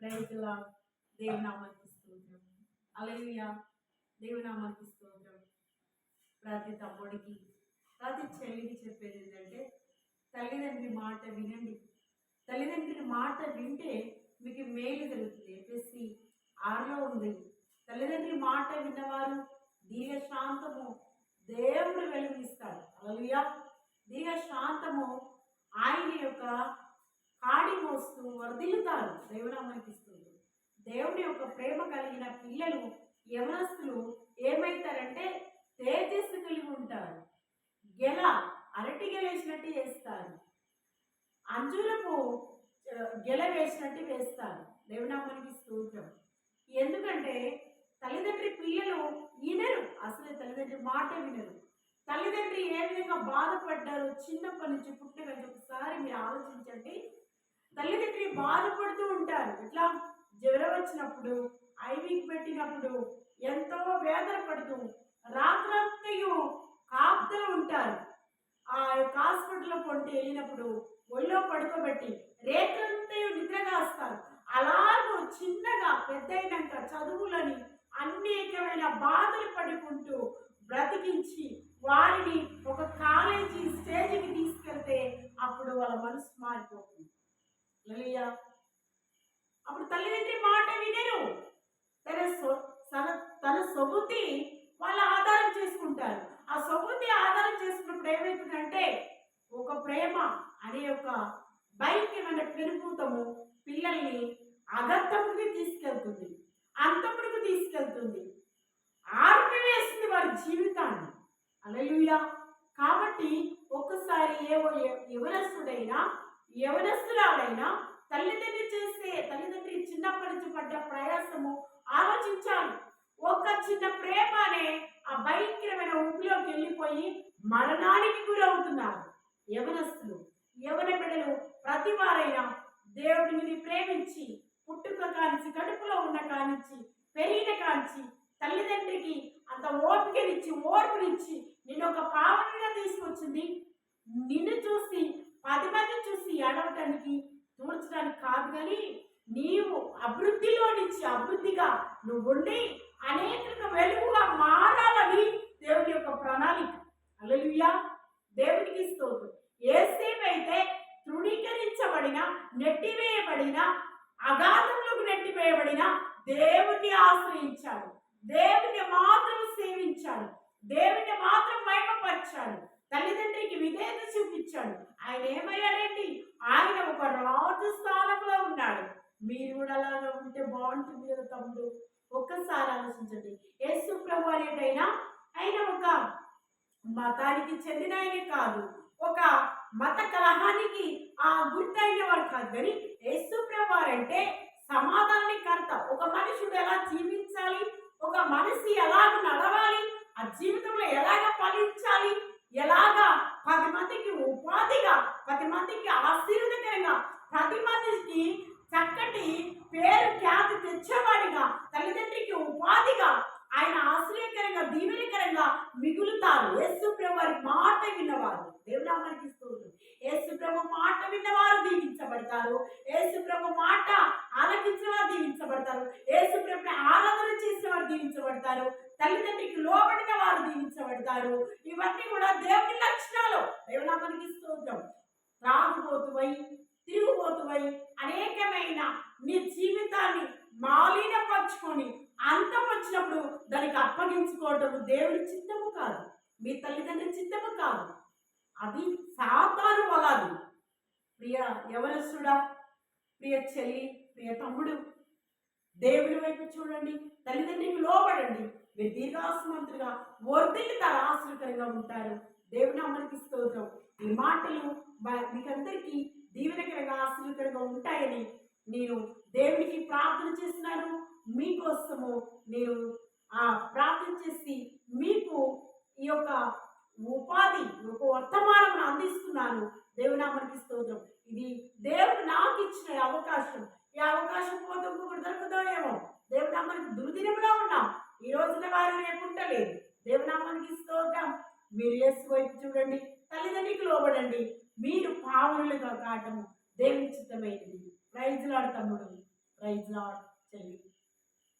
ప్రైజ్లా దేవునామానికి స్తోత్రం అలలుయ దేవునామానికి స్తోత్రం ప్రతి తమ్ముడికి ప్రతి చెల్లికి చెప్పేది ఏంటంటే తల్లిదండ్రి మాట వినండి. తల్లిదండ్రుల మాట వింటే మీకు మేలు జరుగుతుంది. ఎపిఎస్సి ఆరులో ఉంది. తల్లిదండ్రి మాట విన్నవారు దీర్ఘ శాంతము దేవుడు వెలుగునిస్తాడు. అలలియా దీర్ఘ శాంతము ఆయన యొక్క వస్తూ వర్ధిల్లుతారు. దేవునామానికి ఇస్తుంది దేవుని యొక్క ప్రేమ కలిగిన పిల్లలు యవనస్తులు ఏమైతారంటే తేజస్సు కలిగి ఉంటారు. గెల అరటి గెలేసినట్టు చేస్తారు. అంజురపు గెల వేసినట్టు వేస్తారు. దేవునామానికి స్తోత్రం. ఎందుకంటే తల్లిదండ్రి పిల్లలు వినరు. అసలు తల్లిదండ్రి మాట వినరు. తల్లిదండ్రి ఏ విధంగా బాధపడ్డారు చిన్నప్పటి నుంచి పుట్టిన ఒకసారి మీరు ఆలోచించండి. తల్లిదండ్రి బాధపడుతూ ఉంటారు. ఇట్లా జ్వరం వచ్చినప్పుడు ఐవీకి పెట్టినప్పుడు ఎంతో వేదన పడుతూ రాత్రంతయు కాపుతూ ఉంటారు. ఆ యొక్క హాస్పిటల్లో కొంటే వెళ్ళినప్పుడు ఒళ్ళో పడుకోబెట్టి రేత్రంతయు నిద్రగాస్తారు అలాగూ చిన్నగా పెద్దయినాక చదువులని అనేకమైన బాధలు పడుకుంటూ బ్రతికించి వారిని ఒక కాలేజీ స్టేజ్కి తీసుకెళ్తే అప్పుడు వాళ్ళ మనసు మారిపోతుంది. లలియా. అప్పుడు తల్లిదండ్రి మాట వినరు తన సొ తన తన సొబుతి వాళ్ళ ఆధారం చేసుకుంటారు. ఆ సొగుతి ఆధారం చేసుకున్నప్పుడు ఏమవుతుందంటే ఒక ప్రేమ అనే ఒక భయంకరమైన పెనుభూతము పిల్లల్ని అగంతముడికి తీసుకెళ్తుంది. అంతముడికి తీసుకెళ్తుంది. ఆర్పివేసింది వారి జీవితాన్ని. అలలుయ కాబట్టి ఒక్కసారి ఏవో ఎ- యవనస్తుడైనా యవనస్తురాలైనా తల్లిదండ్రి చేస్తే తల్లిదండ్రి చిన్నప్పటి నుంచి పడ్డ ప్రయాసము ఆలోచించాలి. ఒక చిన్న ప్రేమ అనే ఆ భయంకరమైన ఊపిలోకి వెళ్ళిపోయి మరణానికి గురవుతున్నారు యవనస్తులు. యవన బిడ్డలు ప్రతి వారైనా దేవుడిని ప్రేమించి పుట్టుక కానించి కడుపులో ఉన్న కానించి పెరిగిన కానించి తల్లిదండ్రికి అంత ఓపికనిచ్చి ఓర్పునిచ్చి నుంచి అభివృద్ధిగా నువ్వు ఉండి అనేక వెలుగుగా మారాలని దేవుని యొక్క ప్రణాళిక. అలలుయా దేవునికి స్తోత్రం. ఏసేమైతే తృణీకరించబడిన నెట్టివేయబడిన అగాధంలోకి నెట్టివేయబడిన దేవుణ్ణి ఆశ్రయించాడు. దేవుని మాత్రం సేవించాడు. దేవుని మాత్రం మహిమపరిచాడు. తల్లిదండ్రికి విధేయత చూపించాడు. ఆయన ఏమయ్యాడండి ఆయన ఒక రాజు స్థానంలో ఉన్నాడు మీరు కూడా అలాగా ఉంటే బాగుంటుంది కదా తమ్ముడు. ఒక్కసారి ఆలోచించండి. యేసు ప్రభు అనేటైనా ఆయన ఒక మతానికి చెందిన ఆయనే కాదు. ఒక మత కలహానికి ఆ గుర్తైన వాడు కాదు. కానీ యేసు ప్రభు వారంటే కర్త. ఒక మనుషుడు ఎలా జీవించాలి? ఒక మనిషి ఎలాగ నడవాలి? ఆ జీవితంలో ఎలాగ ఫలించాలి ఎలాగా పది మందికి ఉపాధిగా పది మందికి ఆశీర్వదకరంగా పది మందికి చక్కటి పేరు ఖ్యాతి తెచ్చేవాడిగా తల్లిదండ్రికి ఉపాధిగా ఆయన ఆశ్రయకరంగా దీవెనకరంగా మిగులుతారు యేసు ప్రభు వారి మాట విన్నవారు దేవునామానికి స్తోత్రం యేసు ప్రభు మాట విన్నవారు దీవించబడతారు యేసు ప్రభు మాట ఆలకించిన వారు దీవించబడతారు యేసు ప్రభుని ఆరాధన చేసిన వారు దీవించబడతారు. తల్లిదండ్రికి లోబడిన వారు దీవించబడతారు. ఇవన్నీ కూడా దేవుని లక్షణాలు. దేవునామానికి స్తోత్రం త్రాగుబోతువై తిరుగుపోతువై అనేకమైన నీ జీవితాన్ని మాలినపరుచుకొని అంతం వచ్చినప్పుడు దానికి అప్పగించుకోవటం దేవుని చిత్తము కాదు. మీ తల్లిదండ్రి చిత్తము కాదు. అది సాతాను వలాది. ప్రియ యవనస్తుడా ప్రియ చెల్లి ప్రియ తమ్ముడు దేవుని వైపు చూడండి తల్లిదండ్రికి లోబడండి. మీరు దీర్ఘాసమంతులుగా వర్ధిల్లుతారు ఆశ్రయకరంగా ఉంటారు. దేవుని అమ్మకి స్తోత్రం. ఈ మాటలు మీకందరికీ దీవెనకరంగా ఆశ్రయకరంగా ఉంటాయని నేను దేవునికి ప్రార్థన చేస్తున్నాను. మీకోసము నేను ఆ ప్రార్థన చేసి మీకు ఈ యొక్క ఉపాధి ఒక వర్తమానం అందిస్తున్నాను. దేవుని అమ్మనికి స్తోత్రం. ఇది దేవుడు నాకు ఇచ్చిన అవకాశం. ఈ అవకాశం పోతే ఇంకొకటి దొరుకుదో ఏమో దేవునామానికి దుర్దినంలో ఉన్నాం ఈ రోజున వారు లేకుంటలేదు దేవునామానికి స్తోత్రం మీరు యేసు వైపు తల్లిదండ్రికి లోబడండి. మీరు పావులుగా కావటము దేవుని చిత్తమైనది. ప్రైజ్లాడు తమ్ముడు. ప్రైజ్ లాడ్ చెల్లి.